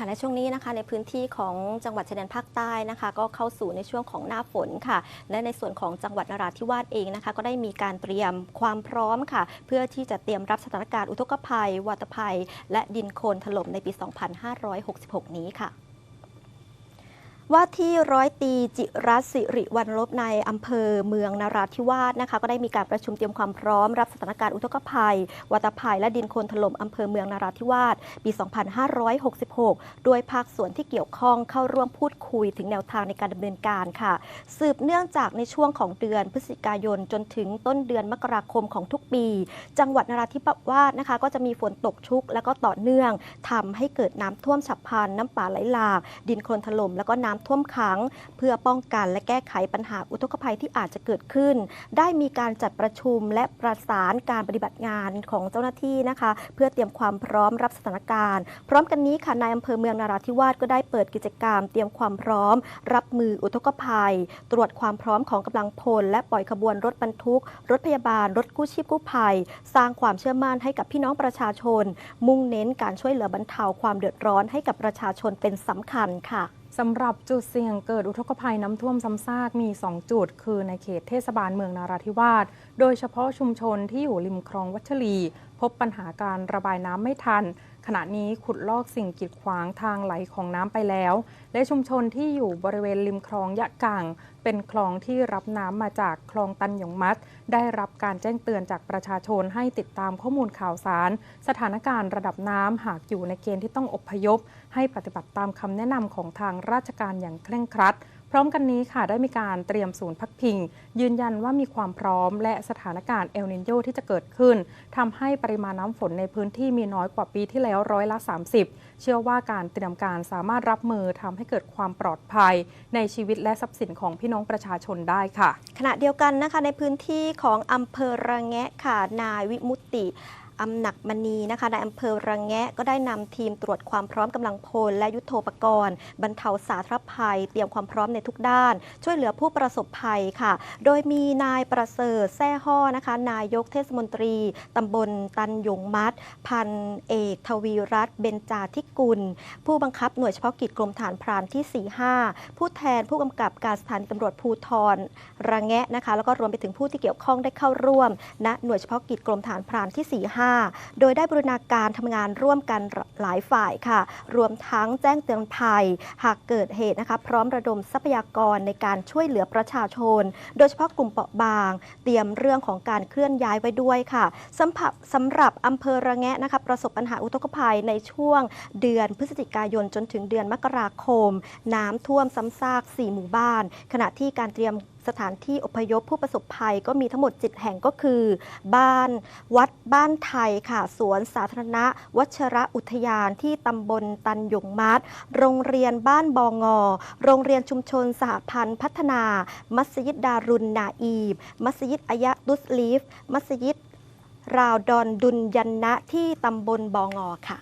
ค่ะในช่วงนี้นะคะในพื้นที่ของจังหวัดชายแดนภาคใต้นะคะ ก็เข้าสู่ในช่วงของหน้าฝนค่ะ และในส่วนของจังหวัดนราธิวาสเองนะคะ ก็ได้มีการเตรียมความพร้อมค่ะ เพื่อที่จะเตรียมรับสถานการณ์อุทกภัย วัตภัย และดินโคลนถล่มในปี 2566 นี้ค่ะ ว่าที่ร้อยตีจิรัตน์สิริวันลบในอำเภอเมืองนราธิวาสนะคะ ก็ได้มีการประชุมเตรียมความพร้อมรับสถานการณ์อุทกภัย วัตภัย และดินโคลนถล่มอำเภอเมืองนราธิวาสปี 2566 โดยภาคส่วนที่เกี่ยวข้องเข้าร่วมพูดคุยถึงแนวทางในการดำเนินการค่ะ สืบเนื่องจากในช่วงของเดือนพฤศจิกายนจนถึงต้นเดือนมกราคมของทุกปี จังหวัดนราธิวาสนะคะ ก็จะมีฝนตกชุก และก็ต่อเนื่องทำให้เกิดน้ำท่วมฉับพลันน้ำป่าไหลหลาก ดินโคลนถล่มแล้วก็น้ำท่วมขัง เพื่อป้องกันและแก้ไขปัญหาอุทกภัยที่อาจจะเกิดขึ้น ได้มีการจัดประชุมและประสานการปฏิบัติงานของเจ้าหน้าที่นะคะ เพื่อเตรียมความพร้อมรับสถานการณ์ พร้อมกันนี้ค่ะนายอำเภอเมืองนาราธิวาสก็ได้เปิดกิจกรรม เตรียมความพร้อม รับมืออุทกภัย ตรวจความพร้อมของกำลังพล และปล่อยขบวนรถบรรทุก รถพยาบาล รถกู้ชีพกู้ภัย สร้างความเชื่อมั่นให้กับพี่น้องประชาชน มุ่งเน้นการช่วยเหลือบรรเทาความเดือดร้อนให้กับประชาชนเป็นสำคัญค่ะ สำหรับจุดเสี่ยงเกิดอุทกภัยน้ำท่วมซ้ำซากมี 2 จุด คือในเขตเทศบาลเมืองนาราธิวาส โดยเฉพาะชุมชนที่อยู่ริมคลองวัชรี พบปัญหาการระบายน้ำไม่ทัน ขณะนี้ขุดลอกสิ่งกีดขวางทางไหลของน้ำไปแล้ว และชุมชนที่อยู่บริเวณริมคลองยะกังเป็นคลองที่รับน้ำมาจากคลองตันหยงมัด ได้รับการแจ้งเตือนจากประชาชนให้ติดตามข้อมูลข่าวสาร สถานการณ์ระดับน้ำหากอยู่ในเกณฑ์ที่ต้องอพยพ ให้ปฏิบัติตามคำแนะนำของทางราชการอย่างเคร่งครัด พร้อมกันนี้ค่ะได้มีการเตรียมศูนย์พักพิง ยืนยันว่ามีความพร้อม และสถานการณ์เอลนินโยที่จะเกิดขึ้นทำให้ปริมาณน้ำฝนในพื้นที่มีน้อยกว่าปีที่แล้วร้อยละ 30 เชื่อว่าการเตรียมการสามารถรับมือทำให้เกิดความปลอดภัย ในชีวิตและทรัพย์สินของพี่น้องประชาชนได้ค่ะ ขณะเดียวกันนะคะในพื้นที่ของอำเภอระแงะค่ะนายวิมุตติ อำหนักมณีนะคะในอำเภอระแงะก็ได้นำทีมตรวจความพร้อมกำลังพล และยุทโธปกรณ์ บรรเทาสาธารณภัย เตรียมความพร้อมในทุกด้าน ช่วยเหลือผู้ประสบภัยค่ะ โดยมีนายประเสริฐแซ่ห้อนะคะ นายกเทศมนตรีตำบลตันยงมัด พันเอกทวีรัตน์เบญจาธิกุล ผู้บังคับหน่วยเฉพาะกิจกรมฐานพรานที่ 45 ผู้แทนผู้กำกับการสถานีตำรวจภูธรระแงะนะคะแล้วก็รวมไปถึงผู้ที่เกี่ยวข้องได้เข้าร่วมณหน่วยเฉพาะกิจกรมฐานพรานที่ 45โดยได้บรูรณาการทำงานร่วมกันหลายฝ่ายค่ะ รวมทั้งแจ้งเตือนภัย หากเกิดเหตุนะคะ พร้อมระดมทรัพยากรในการช่วยเหลือประชาชน โดยเฉพาะกลุ่มเปราะบาง เตรียมเรื่องของการเคลื่อนย้ายไว้ด้วยค่ะสำหรับสำหรับอำเภอระแงะนะคะประสบปัญหาอุทกภัยในช่วงเดือนพฤศจิกายนจนถึงเดือนมกราคม น้ำท่วมซ้ำซาก 4 หมู่บ้าน ขณะที่การเตรียมสถานที่อพยพผู้ประสบภัยก็มีทั้งหมด 7 แห่งก็คือ บ้านวัดบ้านไทยค่ะ สวนสาธารณะ วัชระอุทยานที่ตำบลตันยงมัดโรงเรียนบ้านบองอโรงเรียนชุมชนสหพันธ์พัฒนา มัสยิดดารุนนาอีบ มัสยิดอายะตุสลีฟ มัสยิดราวดอนดุนยันนะที่ตำบลบองอค่ะ